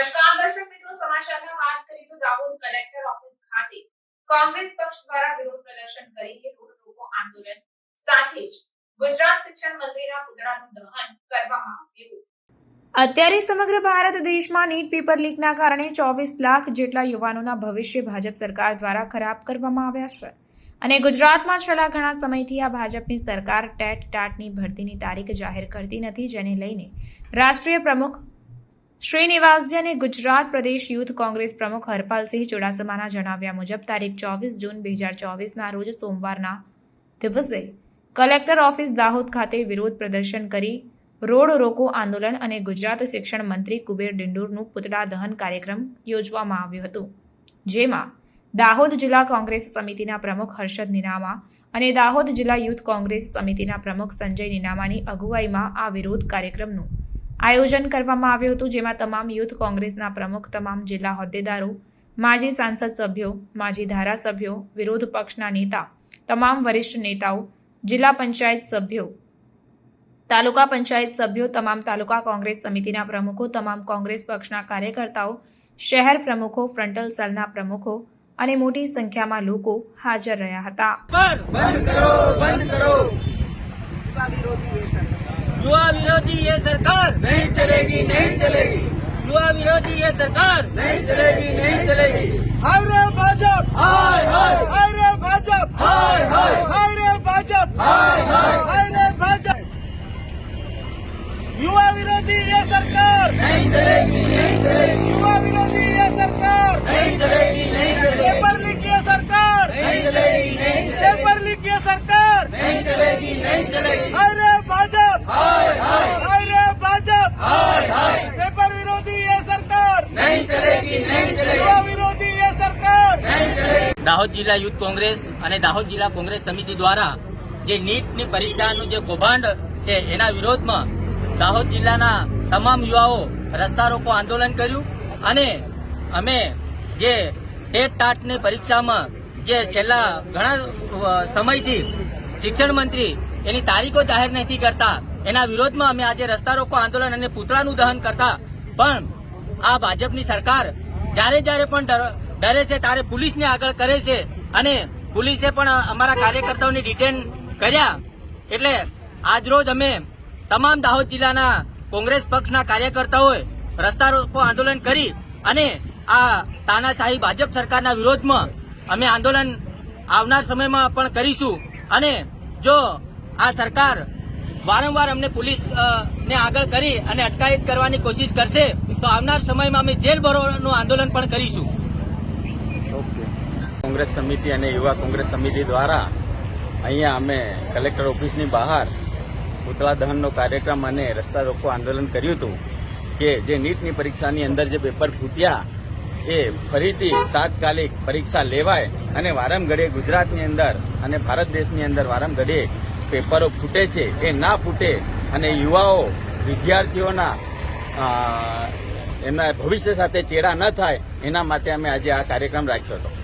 નમસ્કાર, દર્શક મિત્રો, સમાચારમાં વાત કરીએ તો દાહોદ કલેક્ટર ઓફિસ ખાતે કોંગ્રેસ પક્ષ દ્વારા વિરોધ પ્રદર્શન કરીને રોડ રોકો આંદોલન સાથે જ ગુજરાત શિક્ષણ મંત્રીના પુતળાનું દહન કરવામાં આવ્યું. અત્યારે સમગ્ર ભારત દેશમાં નીટ પેપર લીકના કારણે ચોવીસ લાખ જેટલા યુવાનોના ભવિષ્ય ભાજપ સરકાર દ્વારા ખરાબ કરવામાં આવ્યા છે. અને ગુજરાતમાં છેલ્લા ઘણા સમયથી આ ભાજપની સરકાર ટેટ ટાટની ભરતીની તારીખ જાહેર કરતી નથી, જેને લઈને રાષ્ટ્રીય પ્રમુખ શ્રીનિવાસજી ગુજરાત પ્રદેશ યુથ કોંગ્રેસ પ્રમુખ હરપાલસિંહ ચુડાસમાના જણાવ્યા મુજબ તારીખ ચોવીસ જૂન બે હજાર ચોવીસના રોજ સોમવારના દિવસે કલેક્ટર ઓફિસ દાહોદ ખાતે વિરોધ પ્રદર્શન કરી રોડ રોકો આંદોલન અને ગુજરાત શિક્ષણ મંત્રી કુબેર ડિંડોરનું પુતળા દહન કાર્યક્રમ યોજવામાં આવ્યું હતું. જેમાં દાહોદ જિલ્લા કોંગ્રેસ સમિતિના પ્રમુખ હર્ષદ નિનામા અને દાહોદ જિલ્લા યુથ કોંગ્રેસ સમિતિના પ્રમુખ સંજય નિનામાની અગુવાઈમાં આ વિરોધ કાર્યક્રમનું આયોજન કરવામાં આવ્યું હતું, જેમાં તમામ યુથ કોંગ્રેસના પ્રમુખ, તમામ જિલ્લા હોદ્દેદારો, માજી સાંસદ સભ્યો, માજી ધારાસભ્યો, વિરોધ પક્ષના નેતા, તમામ વરિષ્ઠ નેતાઓ, જિલ્લા પંચાયત સભ્યો, તાલુકા પંચાયત સભ્યો, તમામ તાલુકા કોંગ્રેસ સમિતિના પ્રમુખો, તમામ કોંગ્રેસ પક્ષના કાર્યકર્તાઓ, શહેર પ્રમુખો, ફ્રન્ટલ સેલના પ્રમુખો અને મોટી સંખ્યામાં લોકો હાજર રહ્યા હતા. બંધ કરો युवा विरोधी ये सरकार नहीं चलेगी नहीं चलेगी युवा विरोधी ये सरकार नहीं चलेगी नहीं चलेगी अरे भाजपा अरे भाजपा દાહોદ જિલ્લા યુથ કોંગ્રેસ અને દાહોદ જિલ્લા કોંગ્રેસ સમિતિ દ્વારા જે નીટની પરીક્ષાનું જે કૌભાંડ છે એના વિરોધમાં દાહોદ જિલ્લાના તમામ યુવાઓ રસ્તા રોકો આંદોલન કર્યું અને અમે જે ટેટ ટાટની પરીક્ષામાં જે છેલ્લા ઘણા સમયથી શિક્ષણ મંત્રી એની તારીખો જાહેર નથી કરતા, એના વિરોધમાં અમે આજે રસ્તા રોકો આંદોલન અને પૂતળાનું દહન કરતા, પણ આ ભાજપની સરકાર જ્યારે જ્યારે પણ ડર- છે, તારે પોલીસને આગળ કરે છે. અને પોલીસે પણ અમારા કાર્યકર્તાઓને ડિટેન કર્યા. એટલે આજરોજ અમે તમામ દાહોદ જિલ્લાના કોંગ્રેસ પક્ષના કાર્યકર્તાઓએ રસ્તા રોકો આંદોલન કરી અને આ તાનાશાહી ભાજપ સરકારના વિરોધમાં અમે આંદોલન આવનાર સમયમાં પણ કરીશું. અને જો આ સરકાર વારંવાર અમને પોલીસ ને આગળ કરી અને અટકાયત કરવાની કોશિશ કરશે, તો આવનાર સમયમાં અમે જેલ ભરોનું આંદોલન પણ કરીશું. કોંગ્રેસ સમિતિ અને યુવા કોંગ્રેસ સમિતિ દ્વારા અહીંયા અમે કલેક્ટર ઓફિસની બહાર પુતળા દહનનો કાર્યક્રમ અને રસ્તા રોકો આંદોલન કર્યું હતું કે જે નીટની પરીક્ષાની અંદર જે પેપર ફૂટ્યા એ ફરીથી તાત્કાલિક પરીક્ષા લેવાય અને વારમ ઘડીએ ગુજરાતની અંદર અને ભારત દેશની અંદર વારમ ઘડીએ પેપરો ફૂટે છે. એ ના ફૂટે અને યુવાઓ, વિદ્યાર્થીઓના એમના ભવિષ્ય સાથે ચેડા ન થાય એના માટે અમે આજે આ કાર્યક્રમ રાખ્યો હતો.